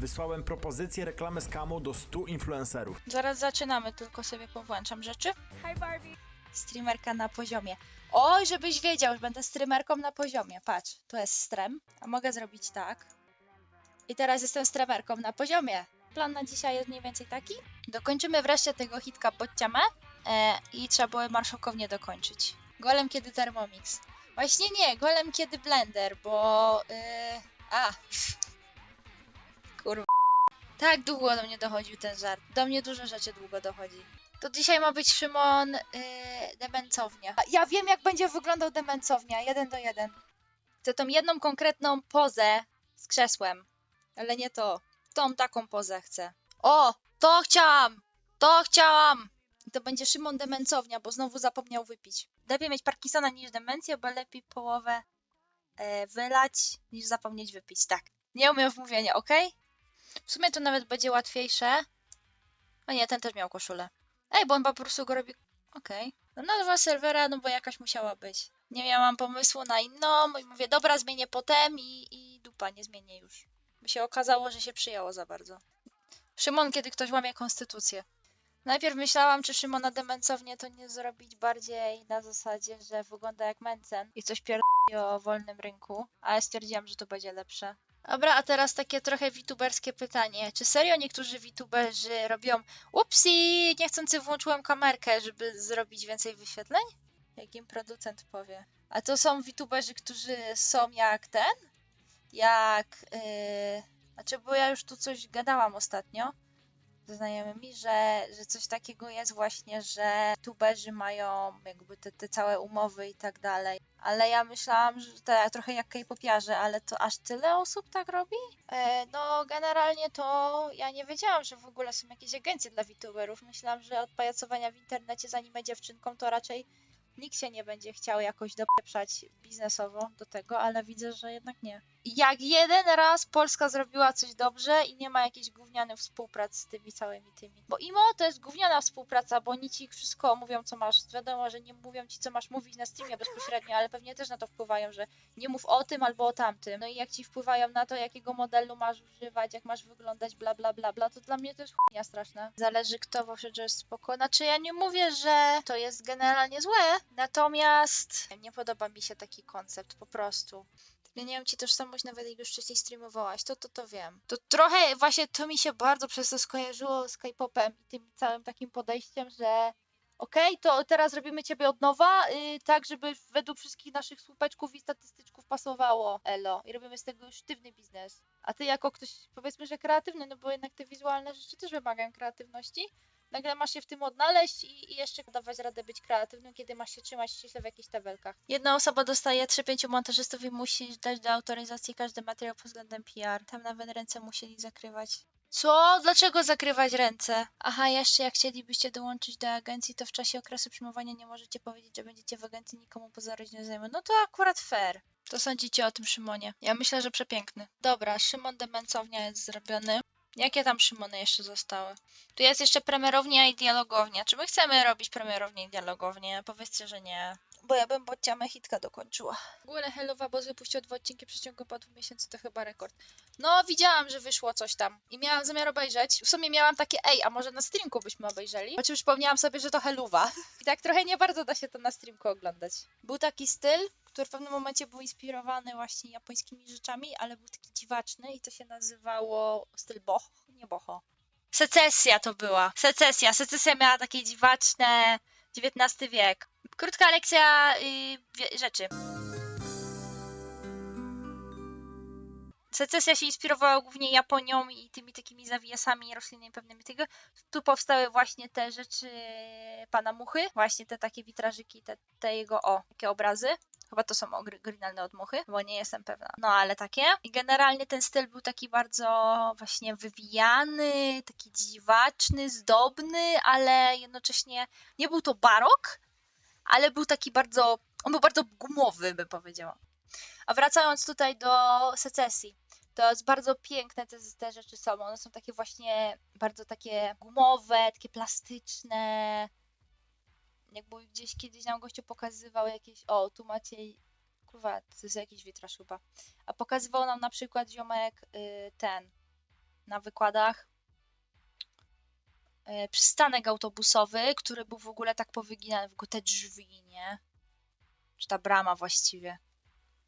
Wysłałem propozycję reklamy skamu do 100 influencerów. Zaraz zaczynamy, tylko sobie powłączam rzeczy. Hi Barbie. Streamerka na poziomie. Oj, żebyś wiedział, że będę streamerką na poziomie. Patrz, tu jest strem, a mogę zrobić tak. I teraz jestem streamerką na poziomie. Plan na dzisiaj jest mniej więcej taki. Dokończymy wreszcie tego hitka podciamę e, i trzeba było marszałkownie dokończyć. Golem kiedy Thermomix. Właśnie nie, golem kiedy Blender, bo... Yy, a, kurwa. Tak długo do mnie dochodził ten żart. Do mnie dużo rzeczy długo dochodzi. To dzisiaj ma być Szymon yy, demencownia. Ja wiem, jak będzie wyglądał demencownia, jeden do jeden. Chcę tą jedną konkretną pozę z krzesłem, ale nie to. Tą taką pozę chcę. O, to chciałam! To chciałam! I to będzie Szymon demencownia, bo znowu zapomniał wypić. Lepiej mieć Parkinsona niż demencję, bo lepiej połowę e, wylać niż zapomnieć wypić. Tak. Nie umiem w mówienie, ok? W sumie to nawet będzie łatwiejsze. O nie, ten też miał koszulę. Ej, bo on po prostu go robi. Okej. No nazwa serwera, no bo jakaś musiała być. Nie miałam pomysłu na inną i mówię, dobra, zmienię potem i, i dupa, nie zmienię już. By się okazało, że się przyjęło za bardzo. Szymon, kiedy ktoś łamie konstytucję. Najpierw myślałam, czy Szymona demencownie to nie zrobić bardziej na zasadzie, że wygląda jak Mencen i coś pierdoli o wolnym rynku, ale stwierdziłam, że to będzie lepsze. Dobra, a teraz takie trochę wituberskie pytanie. Czy serio niektórzy wituberzy robią upsi, niechcący włączyłem kamerkę, żeby zrobić więcej wyświetleń? Jak im producent powie. A to są wituberzy, którzy są jak ten? Jak... Yy... Znaczy, bo ja już tu coś gadałam ostatnio ze znajomymi, że, że coś takiego jest właśnie, że tuberzy mają jakby te, te całe umowy i tak dalej. Ale ja myślałam, że to trochę jak K-popiarze, ale to aż tyle osób tak robi? E, no generalnie to ja nie wiedziałam, że w ogóle są jakieś agencje dla VTuberów. Myślałam, że od pajacowania w internecie z anime dziewczynką to raczej nikt się nie będzie chciał jakoś doprzeć biznesowo do tego, ale widzę, że jednak nie. Jak jeden raz Polska zrobiła coś dobrze i nie ma jakiejś gównianej współpracy z tymi całymi tymi. Bo IMO to jest gówniana współpraca, bo oni ci wszystko mówią, co masz. Wiadomo, że nie mówią ci, co masz mówić na streamie bezpośrednio, ale pewnie też na to wpływają, że nie mów o tym albo o tamtym. No i jak ci wpływają na to, jakiego modelu masz używać, jak masz wyglądać, bla bla bla bla, to dla mnie to jest chujnia straszna. Zależy kto, bo przecież jest spoko. Znaczy ja nie mówię, że to jest generalnie złe, natomiast nie podoba mi się taki koncept po prostu. Zmieniają ci tożsamość nawet jak już wcześniej streamowałaś, to to to wiem. To trochę właśnie to mi się bardzo przez to skojarzyło z K-popem i tym całym takim podejściem, że okej, to teraz robimy ciebie od nowa, yy, tak żeby według wszystkich naszych słupeczków i statystyczków pasowało elo i robimy z tego już sztywny biznes. A ty jako ktoś powiedzmy, że kreatywny, no bo jednak te wizualne rzeczy też wymagają kreatywności, nagle masz się w tym odnaleźć i, i jeszcze dawać radę być kreatywnym, kiedy masz się trzymać ściśle w jakichś tabelkach. Jedna osoba dostaje 3-5 montażystów i musi dać do autoryzacji każdy materiał pod względem PR. Tam nawet ręce musieli zakrywać. Co? Dlaczego zakrywać ręce? Aha, jeszcze jak chcielibyście dołączyć do agencji, to w czasie okresu przyjmowania nie możecie powiedzieć, że będziecie w agencji nikomu poza rodzinę zajmą. No to akurat fair. To sądzicie o tym Szymonie? Ja myślę, że przepiękny. Dobra, Szymon Demencownia jest zrobiony. Jakie tam Szymony jeszcze zostały? Tu jest jeszcze premierownia i dialogownia. Czy my chcemy robić premierownię i dialogownię? Powiedzcie, że nie. Bo ja bym bociamę hitka dokończyła. W ogóle Hellowa Boss wypuścił dwa odcinki w przeciągu po dwóch miesięcy, to chyba rekord. No, widziałam, że wyszło coś tam. I miałam zamiar obejrzeć. W sumie miałam takie, ej, a może na streamku byśmy obejrzeli? Po przypomniałam sobie, że to Helluwa. I tak trochę nie bardzo da się to na streamku oglądać. Był taki styl, który w pewnym momencie był inspirowany właśnie japońskimi rzeczami, ale był taki dziwaczny i to się nazywało styl boho, nie boho. Secesja to była. Secesja. Secesja miała takie dziwaczne XIX wiek. Krótka lekcja yy, rzeczy. Secesja się inspirowała głównie Japonią i tymi takimi zawiasami roślinnymi pewnymi tego. Tu powstały właśnie te rzeczy pana Muchy, właśnie te takie witrażyki, te, te jego, o, takie obrazy. Chyba to są oryginalne od Muchy, bo nie jestem pewna. No ale takie. I generalnie ten styl był taki bardzo właśnie wywijany, taki dziwaczny, zdobny, ale jednocześnie nie był to barok, ale był taki bardzo, on był bardzo gumowy, bym powiedziała. A wracając tutaj do secesji, to jest bardzo piękne te, te rzeczy są. One są takie właśnie bardzo takie gumowe, takie plastyczne. Jakby gdzieś kiedyś nam gościu pokazywał jakieś, o tu macie, kurwa, to jest jakiś witraż chyba. A pokazywał nam na przykład ziomek y, ten, na wykładach. E, Przystanek autobusowy, który był w ogóle tak powyginany, w ogóle te drzwi, nie? Czy ta brama właściwie.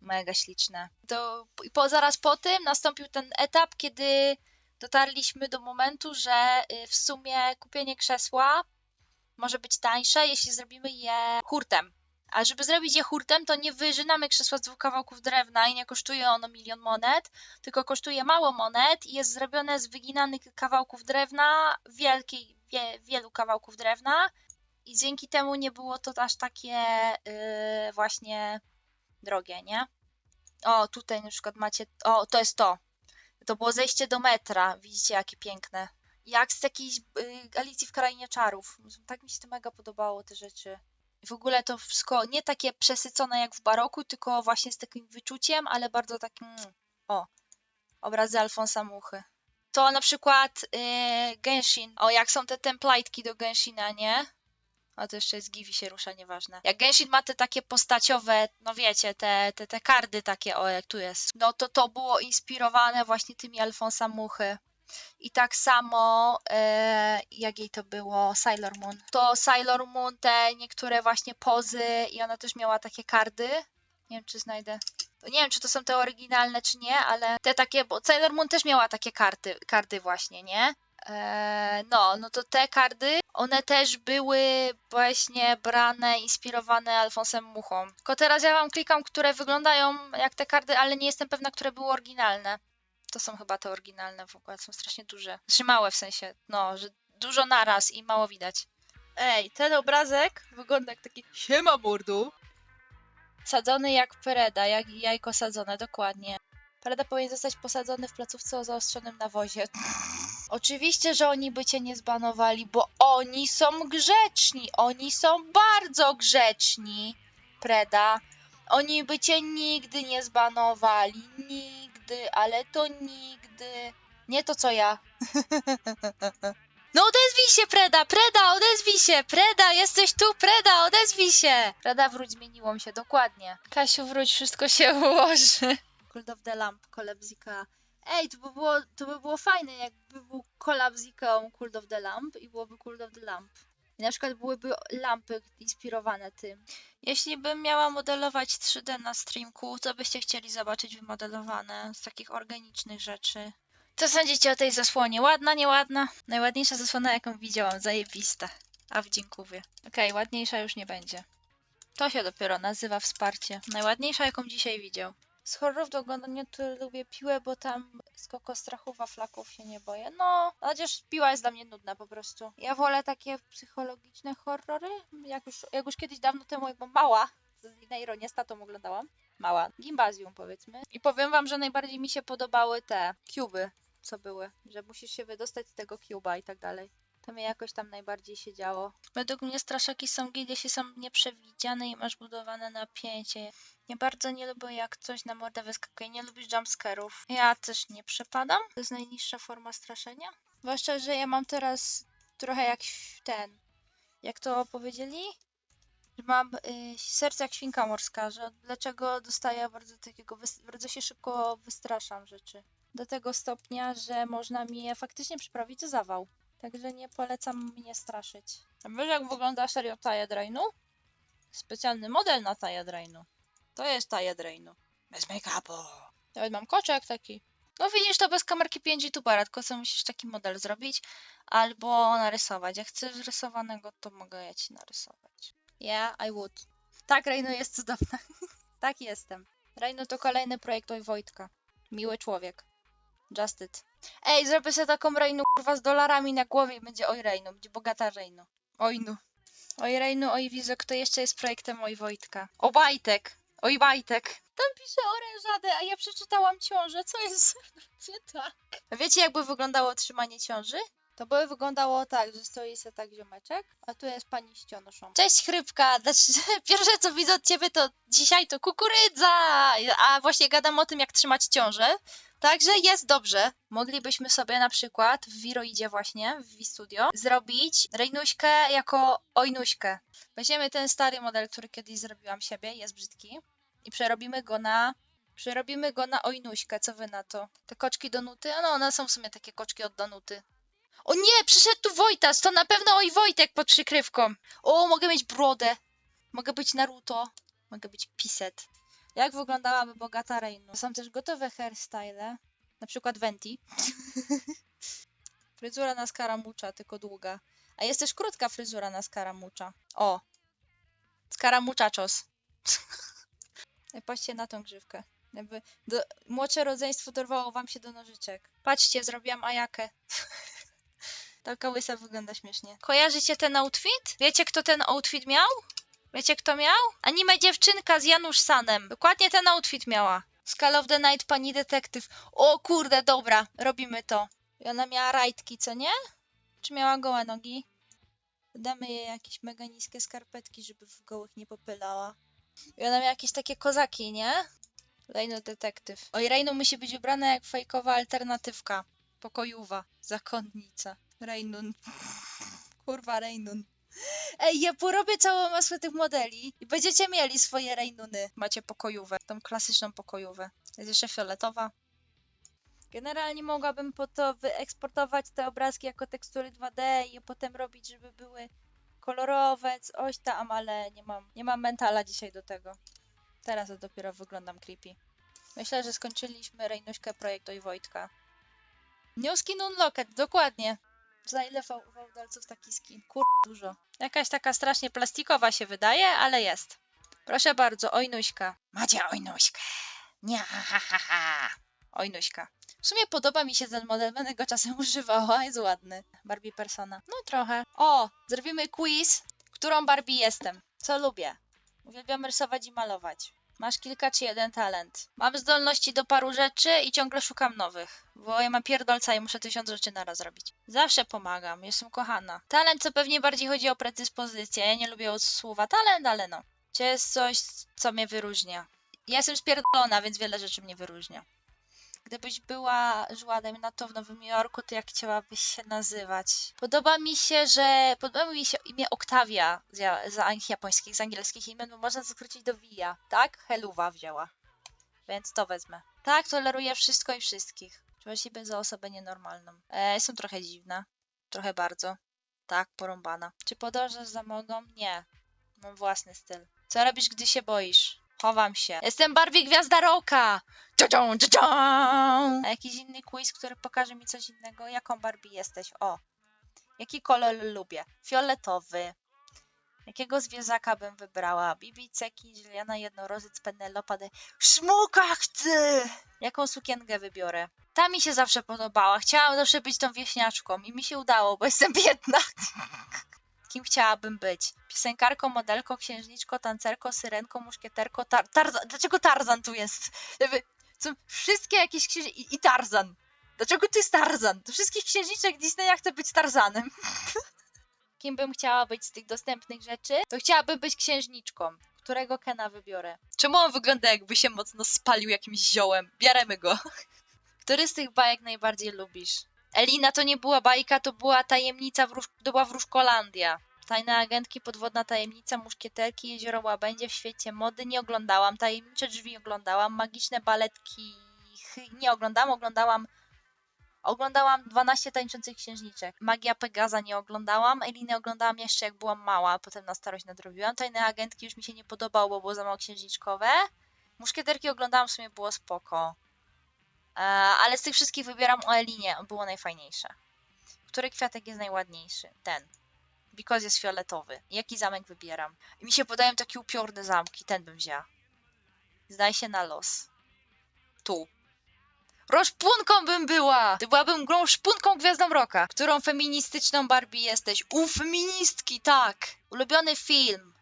Mega śliczne. To, I po, zaraz po tym nastąpił ten etap, kiedy dotarliśmy do momentu, że y, w sumie kupienie krzesła może być tańsze, jeśli zrobimy je hurtem. A żeby zrobić je hurtem, to nie wyżynamy krzesła z dwóch kawałków drewna i nie kosztuje ono milion monet, tylko kosztuje mało monet i jest zrobione z wyginanych kawałków drewna, wielkiej, wie, wielu kawałków drewna i dzięki temu nie było to aż takie yy, właśnie drogie, nie? O, tutaj na przykład macie, o, to jest to. To było zejście do metra, widzicie jakie piękne. Jak z jakiejś yy, Alicji w Krainie Czarów. Tak mi się to mega podobało, te rzeczy. W ogóle to wszystko nie takie przesycone jak w baroku, tylko właśnie z takim wyczuciem, ale bardzo takim. O, obrazy Alfonsa Muchy. To na przykład yy, Genshin. O, jak są te templajtki do Genshina, nie? A to jeszcze jest Givi się rusza, nieważne. Jak Genshin ma te takie postaciowe, no wiecie, te, te, te kardy takie, o jak tu jest. No to to było inspirowane właśnie tymi Alfonsa Muchy. I tak samo, e, jak jej to było, Sailor Moon. To Sailor Moon, te niektóre właśnie pozy i ona też miała takie kardy. Nie wiem, czy znajdę. Nie wiem, czy to są te oryginalne, czy nie, ale te takie, bo Sailor Moon też miała takie karty, kardy właśnie, nie? E, no, no to te kardy, one też były właśnie brane, inspirowane Alfonsem Muchą. Tylko teraz ja wam klikam, które wyglądają jak te kardy, ale nie jestem pewna, które były oryginalne. To są chyba te oryginalne w ogóle, są strasznie duże. Znaczy małe w sensie, no, że dużo naraz i mało widać. Ej, ten obrazek wygląda jak taki siema mordu. Sadzony jak pereda, jak jajko sadzone, dokładnie. Pereda powinien zostać posadzony w placówce o zaostrzonym nawozie. Oczywiście, że oni by cię nie zbanowali, bo oni są grzeczni. Oni są bardzo grzeczni, Preda. Oni by cię nigdy nie zbanowali. Nigdy, ale to nigdy. Nie to co ja. No odezwij się, Preda! Preda, odezwij się! Preda, jesteś tu! Preda, odezwij się! Preda, wróć, zmieniło się, dokładnie. Kasiu, wróć, wszystko się ułoży. Cult of the Lamp, kolebzika. Ej, to by było, to by było fajne, jakby był collab z Ikeą Cult of the Lamp i byłoby Cult of the Lamp. I na przykład byłyby lampy inspirowane tym. Jeśli bym miała modelować 3D na streamku, to byście chcieli zobaczyć wymodelowane z takich organicznych rzeczy. Co sądzicie o tej zasłonie? Ładna, nieładna? Najładniejsza zasłona, jaką widziałam, zajebista. A w dziękuję. Okej, ładniejsza już nie będzie. To się dopiero nazywa wsparcie. Najładniejsza, jaką dzisiaj widział. Z horrorów do oglądania to lubię piłę, bo tam z strachów, a flaków się nie boję. No, chociaż piła jest dla mnie nudna po prostu. Ja wolę takie psychologiczne horrory. Jak już, jak już kiedyś dawno temu, jak byłam mała, na ironię z tatą oglądałam. Mała. Gimbazjum powiedzmy. I powiem wam, że najbardziej mi się podobały te cuby, co były. Że musisz się wydostać z tego cuba i tak dalej. To mnie jakoś tam najbardziej się działo. Według mnie straszaki są gdzie jeśli są nieprzewidziane i masz budowane napięcie. Nie bardzo nie lubię jak coś na mordę wyskakuje. Nie lubisz jumpscarów. Ja też nie przepadam. To jest najniższa forma straszenia. Zwłaszcza, że ja mam teraz trochę jak ten. Jak to powiedzieli? Mam y, serce jak świnka morska, że dlaczego dostaję bardzo takiego, bardzo się szybko wystraszam rzeczy. Do tego stopnia, że można mi je faktycznie przyprawić do zawał. Także nie polecam mnie straszyć. A wiesz jak wygląda serio Taya Drainu? Specjalny model na Taya Drainu. To jest Taya Drainu. Bez make-upu. Nawet mam koczek taki. No widzisz, to bez kamerki 5 youtubera, tylko co musisz taki model zrobić albo narysować. Jak chcesz rysowanego, to mogę ja ci narysować. Yeah, I would. Tak, Reino jest cudowna. tak jestem. Reino to kolejny projekt Oj Wojtka. Miły człowiek. Just it. Ej, zrobię sobie taką Reinu kurwa z dolarami na głowie i będzie Oj Reino, będzie bogata Reino. Ojnu. Oj Reinu, oj Wizo, kto jeszcze jest projektem Oj Wojtka? O Wajtek. Oj Wajtek. Tam pisze orężadę, a ja przeczytałam ciążę. Co jest nie tak? Wiecie, jakby wyglądało trzymanie ciąży? To by wyglądało tak, że stoi sobie tak ziomeczek, a tu jest pani z cionoszą. Cześć chrypka! Znaczy, pierwsze co widzę od ciebie to dzisiaj to kukurydza! A właśnie gadam o tym, jak trzymać ciążę. Także jest dobrze. Moglibyśmy sobie na przykład w Wiroidzie właśnie, w V-Studio, zrobić Rejnuśkę jako Ojnuśkę. Weźmiemy ten stary model, który kiedyś zrobiłam siebie, jest brzydki, i przerobimy go na Przerobimy go na ojnuśkę, co wy na to? Te koczki do nuty? No, one są w sumie takie koczki od Danuty. O nie, przyszedł tu Wojtas, to na pewno oj Wojtek pod przykrywką. O, mogę mieć brodę. Mogę być Naruto. Mogę być Piset. Jak wyglądałaby bogata Reinu? Są też gotowe hairstyle. Na przykład Venti. Fryzura na skaramucza, tylko długa. A jest też krótka fryzura na skaramucza. O! Skaramuczaczos. Ej, Patrzcie na tą grzywkę. Jakby do, młodsze rodzeństwo dorwało wam się do nożyczek. Patrzcie, zrobiłam ajakę. Taka łysa wygląda śmiesznie. Kojarzycie ten outfit? Wiecie, kto ten outfit miał? Wiecie, kto miał? Anime dziewczynka z Janusz Sanem. Dokładnie ten outfit miała. Skull of the Night, pani detektyw. O kurde, dobra, robimy to. I ona miała rajtki, co nie? Czy miała gołe nogi? Damy jej jakieś mega niskie skarpetki, żeby w gołych nie popylała. I ona miała jakieś takie kozaki, nie? Reino detektyw. Oj, Reino musi być ubrana jak fejkowa alternatywka. Pokojowa. Zakonnica. Reinun. Kurwa, Reinun. Ej, ja porobię całą masę tych modeli i będziecie mieli swoje Reinuny. Macie pokojówę, tą klasyczną pokojówę. Jest jeszcze fioletowa. Generalnie mogłabym po to wyeksportować te obrazki jako tekstury 2D i je potem robić, żeby były kolorowe, coś tam, ale nie mam, nie mam mentala dzisiaj do tego. Teraz to dopiero wyglądam creepy. Myślę, że skończyliśmy Rejnuśkę projektu i Wojtka. New skin unlocked, dokładnie. Za ile fał- fałdalców taki skin? Kur... dużo. Jakaś taka strasznie plastikowa się wydaje, ale jest. Proszę bardzo, ojnuśka. Macie ojnuśkę. Nie, ha, ha, ha. Ojnuśka. W sumie podoba mi się ten model, będę go czasem używała, jest ładny. Barbie persona. No trochę. O, zrobimy quiz, którą Barbie jestem. Co lubię? Uwielbiam rysować i malować. Masz kilka czy jeden talent. Mam zdolności do paru rzeczy i ciągle szukam nowych, bo ja mam pierdolca i muszę tysiąc rzeczy naraz robić. Zawsze pomagam, jestem kochana. Talent to pewnie bardziej chodzi o predyspozycję. Ja nie lubię słowa talent, ale no. To jest coś, co mnie wyróżnia. Ja jestem spierdolona, więc wiele rzeczy mnie wyróżnia. Gdybyś była żładem na to w Nowym Jorku, to jak chciałabyś się nazywać? Podoba mi się, że podoba mi się imię Oktawia z, z japońskich, z angielskich imion, bo można skrócić do Via, tak? Heluwa wzięła. Więc to wezmę. Tak, toleruję wszystko i wszystkich. Czuję siebie za osobę nienormalną. E, jestem trochę dziwna. Trochę bardzo. Tak, porąbana. Czy podążasz za mogą? Nie. Mam własny styl. Co robisz, gdy się boisz? Chowam się. Jestem Barbie Gwiazda Roka! Cza-cią, cza-cią! A jakiś inny quiz, który pokaże mi coś innego? Jaką Barbie jesteś? O. Jaki kolor lubię? Fioletowy. Jakiego zwierzaka bym wybrała? Bibi, Ceki, Juliana, Jednorożec, Penelopa, de... Szmuka chcę! Jaką sukienkę wybiorę? Ta mi się zawsze podobała. Chciałam zawsze być tą wieśniaczką i mi się udało, bo jestem biedna. Kim chciałabym być? Piosenkarką, modelką, księżniczką, tancerką, syrenką, muszkieterką, tar Tarzan. Dlaczego Tarzan tu jest? Jakby Są wszystkie jakieś księżniczki i, i Tarzan. Dlaczego to jest Tarzan? Do wszystkich księżniczek Disneya chcę być Tarzanem. Kim bym chciała być z tych dostępnych rzeczy? To chciałabym być księżniczką. Którego Kena wybiorę? Czemu on wygląda jakby się mocno spalił jakimś ziołem? Bieremy go. Który z tych bajek najbardziej lubisz? Elina to nie była bajka, to była tajemnica, to była Wróżkolandia. Tajne agentki, podwodna tajemnica, muszkieterki, jezioro łabędzie w świecie mody nie oglądałam. Tajemnicze drzwi oglądałam. Magiczne baletki nie oglądałam. Oglądałam Oglądałam 12 tańczących księżniczek. Magia Pegaza nie oglądałam. Elinę oglądałam jeszcze jak byłam mała, a potem na starość nadrobiłam. Tajne agentki już mi się nie podobało, bo było za mało księżniczkowe. Muszkieterki oglądałam, w sumie było spoko. E, ale z tych wszystkich wybieram o Elinie, było najfajniejsze. Który kwiatek jest najładniejszy? Ten. Because jest fioletowy. Jaki zamek wybieram? I mi się podają takie upiorne zamki, ten bym wzięła. Zdaj się na los. Tu. Roszpunką bym była! Ty byłabym grą szpunką Gwiazdą Roka. Którą feministyczną Barbie jesteś? U feministki, tak! Ulubiony film.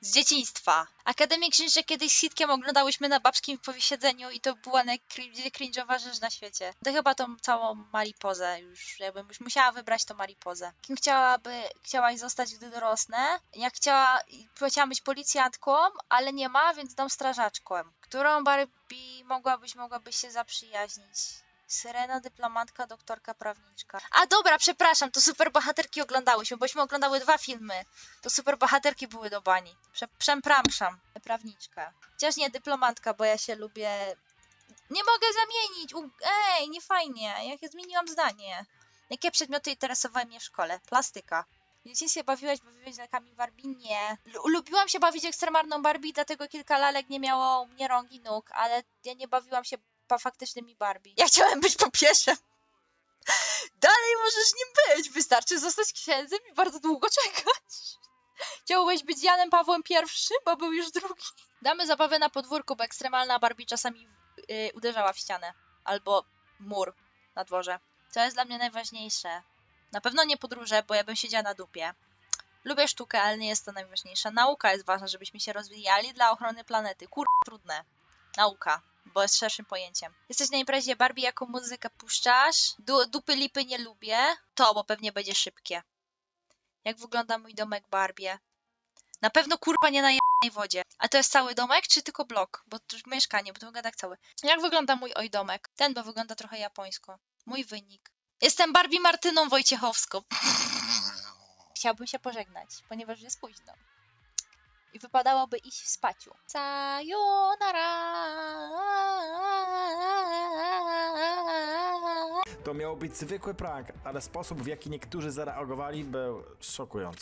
Z dzieciństwa. Akademię Księżniczek kiedyś z Hitkiem oglądałyśmy na babskim posiedzeniu i to była najcringe- cringe'owa rzecz na świecie. To chyba tą całą Maripozę już, jakbym już musiała wybrać to Maripozę. Kim chciałaby, chciałaś zostać, gdy dorosnę? Ja chciała, być policjantką, ale nie ma, więc dam strażaczką. Którą Barbie mogłabyś, mogłabyś się zaprzyjaźnić? Syrena, dyplomatka, doktorka, prawniczka. A dobra, przepraszam, to super bohaterki oglądałyśmy, bośmy oglądały dwa filmy. To super bohaterki były do bani. Prze przepraszam, prawniczka. Chociaż nie dyplomatka, bo ja się lubię Nie mogę zamienić! U... Ej, nie fajnie. Jak ja zmieniłam zdanie. Jakie przedmioty interesowały mnie w szkole? Plastyka. W dzieciństwie bawiłaś, bawiłaś z lalkami Barbie? Nie. Lu- lubiłam się bawić ekstremarną Barbie, dlatego kilka lalek nie miało u mnie rąk i nóg, ale ja nie bawiłam się pa- faktycznymi Barbie. Ja chciałem być papieżem. Dalej możesz nim być. Wystarczy zostać księdzem i bardzo długo czekać. Chciałbyś być Janem Pawłem I, bo był już drugi. Damy zabawę na podwórku, bo ekstremalna Barbie czasami yy, uderzała w ścianę. Albo mur na dworze. Co jest dla mnie najważniejsze? Na pewno nie podróże, bo ja bym siedziała na dupie. Lubię sztukę, ale nie jest to najważniejsze. Nauka jest ważna, żebyśmy się rozwijali dla ochrony planety. Kur... trudne. Nauka, bo jest szerszym pojęciem. Jesteś na imprezie Barbie, jaką muzykę puszczasz? Du dupy lipy nie lubię. To, bo pewnie będzie szybkie. Jak wygląda mój domek Barbie? Na pewno kurwa nie na jednej wodzie. A to jest cały domek, czy tylko blok? Bo to już mieszkanie, bo to wygląda tak cały. Jak wygląda mój oj domek? Ten, bo wygląda trochę japońsko. Mój wynik. Jestem Barbie Martyną Wojciechowską. Chciałbym się pożegnać, ponieważ jest późno. I wypadałoby iść w spaciu. Sayonara. To miał być zwykły prank, ale sposób w jaki niektórzy zareagowali był szokujący.